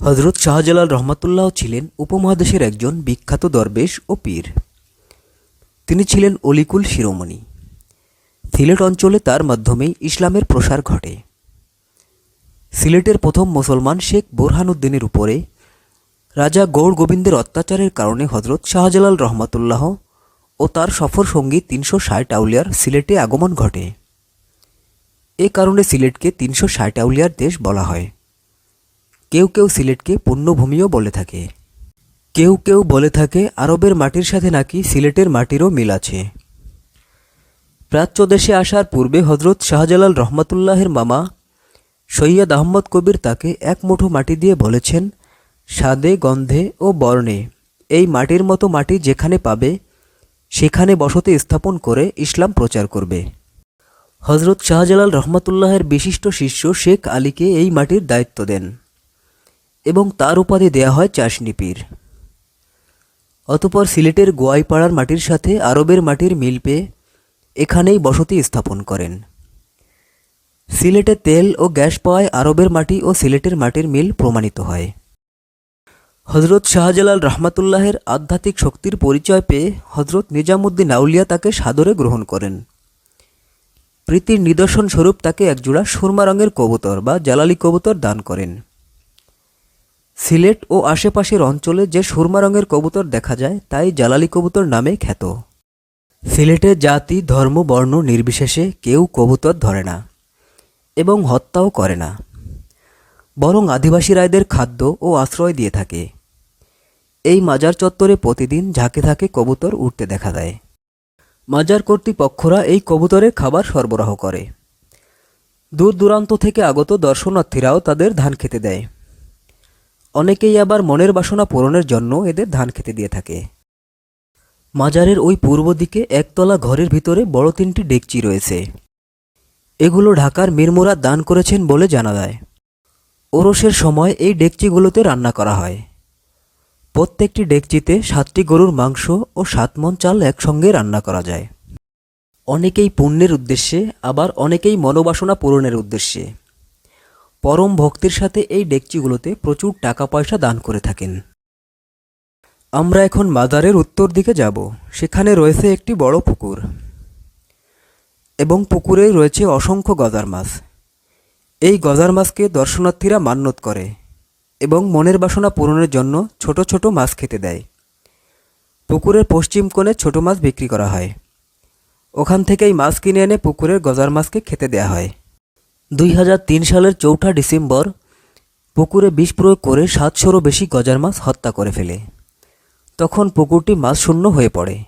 হজরত শাহজালাল রহমাতুল্লাহ ছিলেন উপমহাদেশের একজন বিখ্যাত দরবেশ ও পীর। তিনি ছিলেন অলিকুল শিরোমণি। সিলেট অঞ্চলে তার মাধ্যমেই ইসলামের প্রসার ঘটে। সিলেটের প্রথম মুসলমান শেখ বোরহানুদ্দিনের উপরে রাজা গৌড় গোবিন্দের অত্যাচারের কারণে হজরত শাহজালাল রহমাতুল্লাহ ও তার সফর সঙ্গী তিনশো ষাট আউলিয়ার সিলেটে আগমন ঘটে। এ কারণে সিলেটকে তিনশো ষাট আউলিয়ার দেশ বলা হয়। কেউ কেউ সিলেটকে পুণ্যভূমিও বলে থাকে। কেউ কেউ বলে থাকে, আরবের মাটির সাথে নাকি সিলেটের মাটিরও মিল আছে। প্রাচ্য দেশে আসার পূর্বে হজরত শাহজালাল রহমতুল্লাহের মামা সৈয়দ আহমদ কবির তাকে এক মুঠো মাটি দিয়ে বলেছেন, স্বাদে, গন্ধে ও বর্ণে এই মাটির মতো মাটি যেখানে পাবে, সেখানে বসতি স্থাপন করে ইসলাম প্রচার করবে। হজরত শাহজালাল রহমতুল্লাহের বিশিষ্ট শিষ্য শেখ আলীকে এই মাটির দায়িত্ব দেন। এবং তার উপাধি দেয়া হয় চাষনি পীর। অতপর সিলেটের গোয়াইপাড়ার মাটির সাথে আরবের মাটির মিল পেয়ে এখানেই বসতি স্থাপন করেন। সিলেটে তেল ও গ্যাস পাওয়ায় আরবের মাটি ও সিলেটের মাটির মিল প্রমাণিত হয়। হজরত শাহজালাল রহমাতুল্লাহের আধ্যাত্মিক শক্তির পরিচয় পেয়ে হজরত নিজামুদ্দিন আউলিয়া তাকে সাদরে গ্রহণ করেন। প্রীতির নিদর্শন স্বরূপ তাকে একজোড়া সুরমা রঙের কবুতর বা জালালি কবুতর দান করেন। সিলেট ও আশেপাশের অঞ্চলে যে সুরমা রঙের কবুতর দেখা যায়, তাই জালালি কবুতর নামে খ্যাত। সিলেটে জাতি, ধর্ম, বর্ণ নির্বিশেষে কেউ কবুতর ধরে না এবং হত্যাও করে না। বরং আদিবাসী রায়দের খাদ্য ও আশ্রয় দিয়ে থাকে। এই মাজার চত্বরে প্রতিদিন ঝাঁকে ঝাঁকে কবুতর উঠতে দেখা যায়। মাজার কর্তৃপক্ষরা এই কবুতরের খাবার সরবরাহ করে। দূর দূরান্ত থেকে আগত দর্শনার্থীরাও তাদের ধান খেতে দেয়। অনেকেই আবার মনের বাসনা পূরণের জন্য এদের ধান খেতে দিয়ে থাকে। মাজারের ওই পূর্ব দিকে একতলা ঘরের ভিতরে বড় তিনটি ডেকচি রয়েছে। এগুলো ঢাকার মিরমোরা দান করেছেন বলে জানা যায়। ওরসের সময় এই ডেকচিগুলোতে রান্না করা হয়। প্রত্যেকটি ডেকচিতে সাতটি গরুর মাংস ও সাত মন চাল একসঙ্গে রান্না করা যায়। অনেকেই পুণ্যের উদ্দেশ্যে, আবার অনেকেই মনোবাসনা পূরণের উদ্দেশ্যে। পরম ভক্তির সাথে এই ডেকচিগুলোতে প্রচুর টাকা পয়সা দান করে থাকেন। আমরা এখন মাজারের উত্তর দিকে যাব। সেখানে রয়েছে একটি বড় পুকুর। এবং পুকুরে রয়েছে অসংখ্য গজার মাছ। এই গজার মাছকে দর্শনার্থীরা মান্যত করে এবং মনের বাসনা পূরণের জন্য ছোট ছোট মাছ খেতে দেয়। পুকুরের পশ্চিম কোণে ছোট মাছ বিক্রি করা হয়। ওখান থেকেই মাছ কিনে এনে পুকুরের গজার মাছকে খেতে দেয়া হয়। দুই হাজার তিন সালের চৌঠা ডিসেম্বর পুকুরে বিষ প্রয়োগ করে সাতশোরও বেশি গজার মাছ হত্যা করে ফেলে। তখন পুকুরটি মাছ শূন্য হয়ে পড়ে।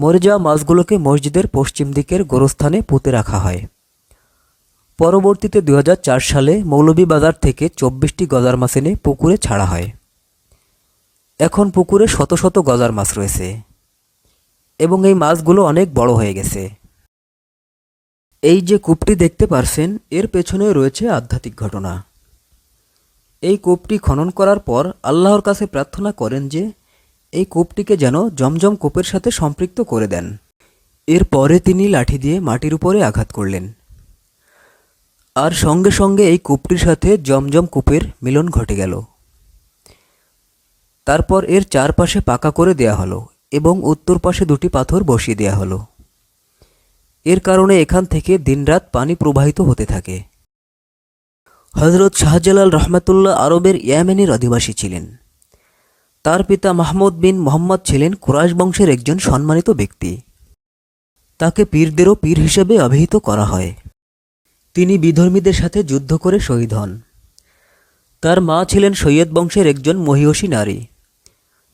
মরে যাওয়া মাছগুলোকে মসজিদের পশ্চিম দিকের গোরস্থানে পুঁতে রাখা হয়। পরবর্তীতে দু হাজার চার সালে মৌলভীবাজার থেকে চব্বিশটি গজার মাছ এনে পুকুরে ছাড়া হয়। এখন পুকুরে শত শত গজার মাছ রয়েছে। এবং এই মাছগুলো অনেক বড় হয়ে গেছে। এই যে কূপটি দেখতে পারছেন, এর পেছনে রয়েছে আধ্যাত্মিক ঘটনা। এই কূপটি খনন করার পর আল্লাহর কাছে প্রার্থনা করেন যে, এই কূপটিকে যেন জমজম কূপের সাথে সম্পৃক্ত করে দেন। এরপরে তিনি লাঠি দিয়ে মাটির উপরে আঘাত করলেন। আর সঙ্গে সঙ্গে এই কূপটির সাথে জমজম কূপের মিলন ঘটে গেল। তারপর এর চারপাশে পাকা করে দেয়া হলো এবং উত্তর পাশে দুটি পাথর বসিয়ে দেয়া হলো। এর কারণে এখান থেকে দিনরাত পানি প্রবাহিত হতে থাকে। হজরত শাহজালাল রহমাতুল্লাহ আরবের ইয়ামেনের অধিবাসী ছিলেন। তার পিতা মাহমুদ বিন মোহাম্মদ ছিলেন কুরাইশ বংশের একজন সম্মানিত ব্যক্তি। তাকে পীরদেরও পীর হিসেবে অভিহিত করা হয়। তিনি বিধর্মীদের সাথে যুদ্ধ করে শহীদ হন। তার মা ছিলেন সৈয়দ বংশের একজন মহিষী নারী।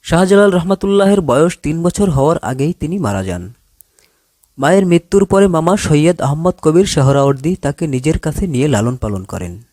শাহজালাল রহমাতুল্লাহের বয়স তিন বছর হওয়ার আগেই তিনি মারা যান। মায়ের মৃত্যুর পরে মামা সৈয়দ আহম্মদ কবির শাহরাওয়ার্দী তাকে নিজের কাছে নিয়ে লালন পালন করেন।